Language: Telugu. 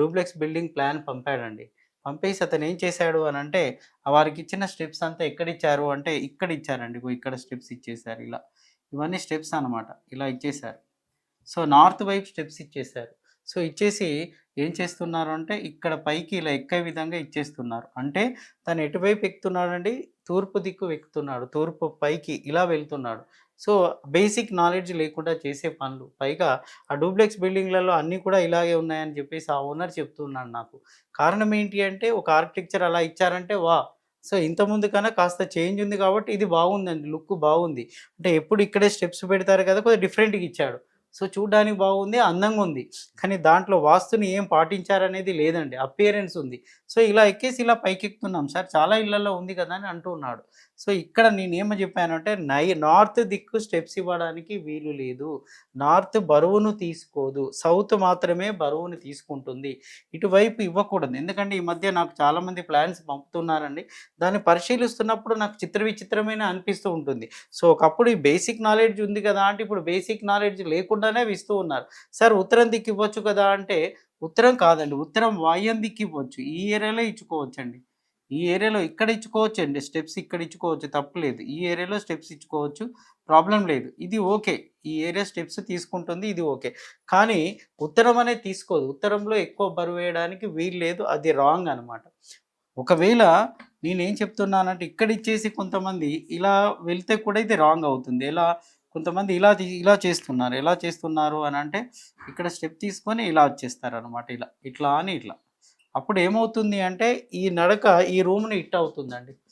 డూప్లెక్స్ బిల్డింగ్ ప్లాన్ పంపాడండి. పంపేసి అతను ఏం చేశాడు అని అంటే వారికి ఇచ్చిన స్టెప్స్ అంతా ఎక్కడ ఇచ్చారు అంటే ఇక్కడ ఇచ్చారండి ఇక్కడ స్టెప్స్ ఇచ్చేసారు ఇలా. ఇవన్నీ స్టెప్స్ అన్నమాట. ఇలా ఇచ్చేసారు సో నార్త్ వైపు స్టెప్స్ ఇచ్చేసారు సో ఇచ్చేసి ఏం చేస్తున్నారు అంటే ఇక్కడ పైకి ఇలా ఎక్కే విధంగా ఇచ్చేస్తున్నారు. అంటే తను ఎటువైపు ఎక్కుతున్నాడండి? తూర్పు దిక్కు ఎక్కుతున్నాడు తూర్పు పైకి ఇలా వెళ్తున్నాడు. సో బేసిక్ నాలెడ్జ్ లేకుండా చేసే పనులు. పైగా ఆ డూప్లెక్స్ బిల్డింగ్లలో అన్నీ కూడా ఇలాగే ఉన్నాయని చెప్పేసి ఆ ఓనర్ చెప్తున్నాడు నాకు. కారణం ఏంటి అంటే ఒక ఆర్కిటెక్చర్ అలా ఇచ్చారంటే వా. సో ఇంతకుముందు కన్నా కాస్త చేంజ్ ఉంది కాబట్టి ఇది బాగుందండి లుక్ బాగుంది. అంటే ఎప్పుడు ఇక్కడే స్టెప్స్ పెడతారు కదా కొద్దిగా డిఫరెంట్గా ఇచ్చాడు. సో చూడడానికి బాగుంది అందంగా ఉంది. కానీ దాంట్లో వాస్తుని ఏం పాటించారనేది లేదండి. అపియరెన్స్ ఉంది. సో ఇలా ఎక్కేసి ఇలా పైకెక్కుతున్నాం. సార్ చాలా ఇళ్ళలో ఉంది కదా అని అంటున్నాడు సో ఇక్కడ నేను చెప్పానంటే నై నార్త్ దిక్కు స్టెప్స్ ఇవ్వడానికి వీలు లేదు. నార్త్ బరువును తీసుకోదు. సౌత్ మాత్రమే బరువును తీసుకుంటుంది. ఇటువైపు ఇవ్వకూడదు. ఎందుకంటే ఈ మధ్య నాకు చాలామంది ప్లాన్స్ పంపుతున్నారండి. దాన్ని పరిశీలిస్తున్నప్పుడు నాకు చిత్ర విచిత్రమైన అనిపిస్తూ ఉంటుంది. సో ఒకప్పుడు ఈ బేసిక్ నాలెడ్జ్ ఉంది కదా అంటే ఇప్పుడు బేసిక్ నాలెడ్జ్ లేకుండా లేకుండానే ఇస్తూ ఉన్నారు. సార్ ఉత్తరం దిక్కు ఇవ్వచ్చు కదా అంటే ఉత్తరం కాదండి ఉత్తరం వాయం దిక్కు ఇవ్వచ్చు ఈ ఏరియాలో ఇచ్చుకోవచ్చండి. ఈ ఏరియాలో ఇక్కడ ఇచ్చుకోవచ్చు అండి స్టెప్స్ ఇక్కడ ఇచ్చుకోవచ్చు తప్పలేదు ఈ ఏరియాలో స్టెప్స్ ఇచ్చుకోవచ్చు ప్రాబ్లం లేదు. ఇది ఓకే. ఈ ఏరియా స్టెప్స్ తీసుకుంటుంది ఇది ఓకే. కానీ ఉత్తరం అనేది తీసుకోదు. ఉత్తరంలో ఎక్కువ బరువు వేయడానికి వీలు లేదు. అది రాంగ్ అనమాట ఒకవేళ నేనేం చెప్తున్నానంటే ఇక్కడ ఇచ్చేసి కొంతమంది ఇలా వెళ్తే కూడా ఇది రాంగ్ అవుతుంది. ఎలా? కొంతమంది ఇలా ఇలా చేస్తున్నారు ఎలా చేస్తున్నారు అని అంటే ఇక్కడ స్టెప్ తీసుకొని ఇలా వచ్చేస్తారు అనమాట ఇలా ఇట్లా అని ఇట్లా. అప్పుడు ఏమవుతుంది అంటే ఈ నడక ఈ రూమ్ని ఇట్ అవుతుందండి.